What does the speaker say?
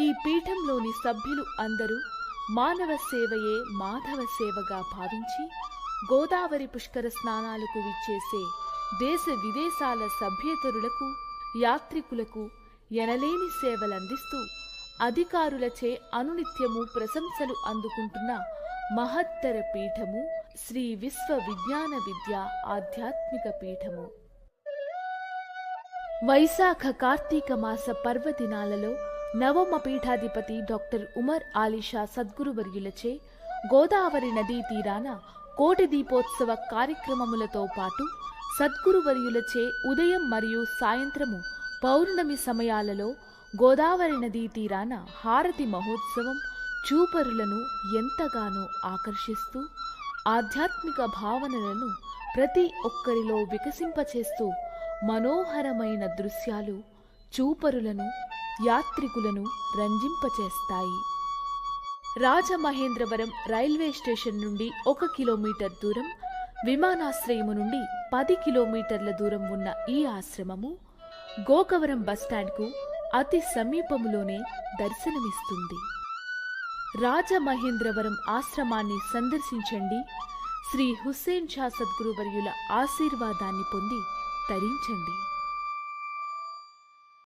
ఈ పీఠంలోని సభ్యులు అందరూ మానవ సేవయే మాధవ సేవగా భావించి గోదావరి పుష్కర స్నానాలకు విచ్చేసే దేశ విదేశాల సభ్యేతరులకు యాత్రికులకు ఎనలేని సేవలందిస్తూ అధికారులచే అనునిత్యము ప్రశంసలు అందుకుంటున్న మహత్తర పీఠము శ్రీ విశ్వ విజ్ఞాన విద్య ఆధ్యాత్మిక పీఠము. వైశాఖ కార్తీక మాస పర్వదినాలలో నవమ పీఠాధిపతి డాక్టర్ ఉమర్ ఆలిషా సద్గురువర్యులచే గోదావరి నదీ తీరాన కోటి దీపోత్సవ కార్యక్రమములతో పాటు సద్గురువర్యులచే ఉదయం మరియు సాయంత్రము పౌర్ణమి సమయాలలో గోదావరి నదీ తీరాన హారతి మహోత్సవం చూపరులను ఎంతగానో ఆకర్షిస్తూ ఆధ్యాత్మిక భావనలను ప్రతి ఒక్కరిలో వికసింపచేస్తూ మనోహరమైన దృశ్యాలు చూపరులను యాత్రికులను రంజింపచేస్తాయి. రాజమహేంద్రవరం రైల్వే స్టేషన్ నుండి ఒక కిలోమీటర్ దూరం విమానాశ్రయము నుండి పది కిలోమీటర్ల దూరం ఉన్న ఈ ఆశ్రమము గోకవరం బస్టాండ్కు అతి సమీపములోనే దర్శనమిస్తుంది. రాజమహేంద్రవరం ఆశ్రమాన్ని సందర్శించండి శ్రీ హుస్సేన్ షా సద్గురువర్యుల ఆశీర్వాదాన్ని పొంది తరించండి.